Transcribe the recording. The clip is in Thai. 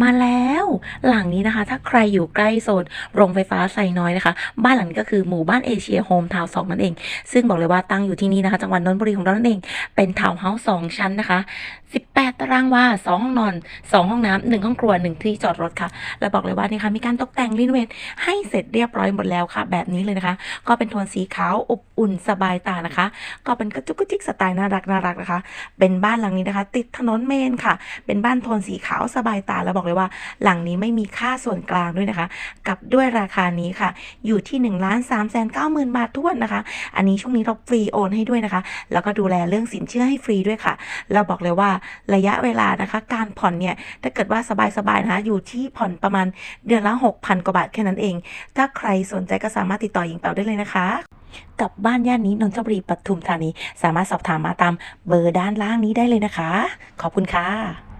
มาแล้วหลังนี้นะคะ ถ้าใครอยู่ใกล้โซนโรงไฟฟ้าไซน้อยนะคะ บ้านหลังนี้ก็คือหมู่บ้านเอเชียโฮมทาวน์สองนั่นเอง ซึ่งบอกเลยว่าตั้งอยู่ที่นี่นะคะ จังหวัดนนทบุรีของเรานั่นเอง เป็นทาวน์เฮาส์สองชั้นนะคะ 18 ตารางวา2ห้องนอน 2 ห้องน้ำ1ห้องครัว 1 ที่จอดรถค่ะ แล้วบอกเลยว่านี่ค่ะมีการตกแต่งรีโนเวทให้เสร็จเรียบร้อยหมดแล้วค่ะ แบบนี้เลยนะคะ ก็เป็นโทนสีขาวอบอุ่นสบายตานะคะ ก็เป็นกระจุกกระจิกสไตล์น่ารักน่ารักนะคะ เป็นบ้านหลังนี้นะคะ ติดถนนเมนค่ะ เป็นบ้านโทนสีขาวสบายตาแล้วบอกเลยว่า หลังนี้ไม่มีค่าส่วนกลางด้วยนะคะ กับด้วยราคานี้ค่ะ อยู่ที่1นึ่งล้านสามแสนเก้าหมื่นบาททวนนะคะ อันนี้ช่วงนี้เราฟรีโอนให้ด้วยนะคะ แล้วก็ดูแลเรื่องสินเชื่อให้ฟรีด้วยค่ะ เราบอกเลยว่าระยะเวลานะคะ การผ่อนเนี่ยถ้าเกิดว่าสบายๆนะคะอยู่ที่ผ่อนประมาณเดือนละ 6,000 กว่าบาทแค่นั้นเอง ถ้าใครสนใจก็สามารถติดต่อหญิงเปาได้เลยนะคะกับบ้านย่านนี้นนทบุรีปทุมธานี สามารถสอบถามมาตามเบอร์ด้านล่างนี้ได้เลยนะคะ ขอบคุณค่ะ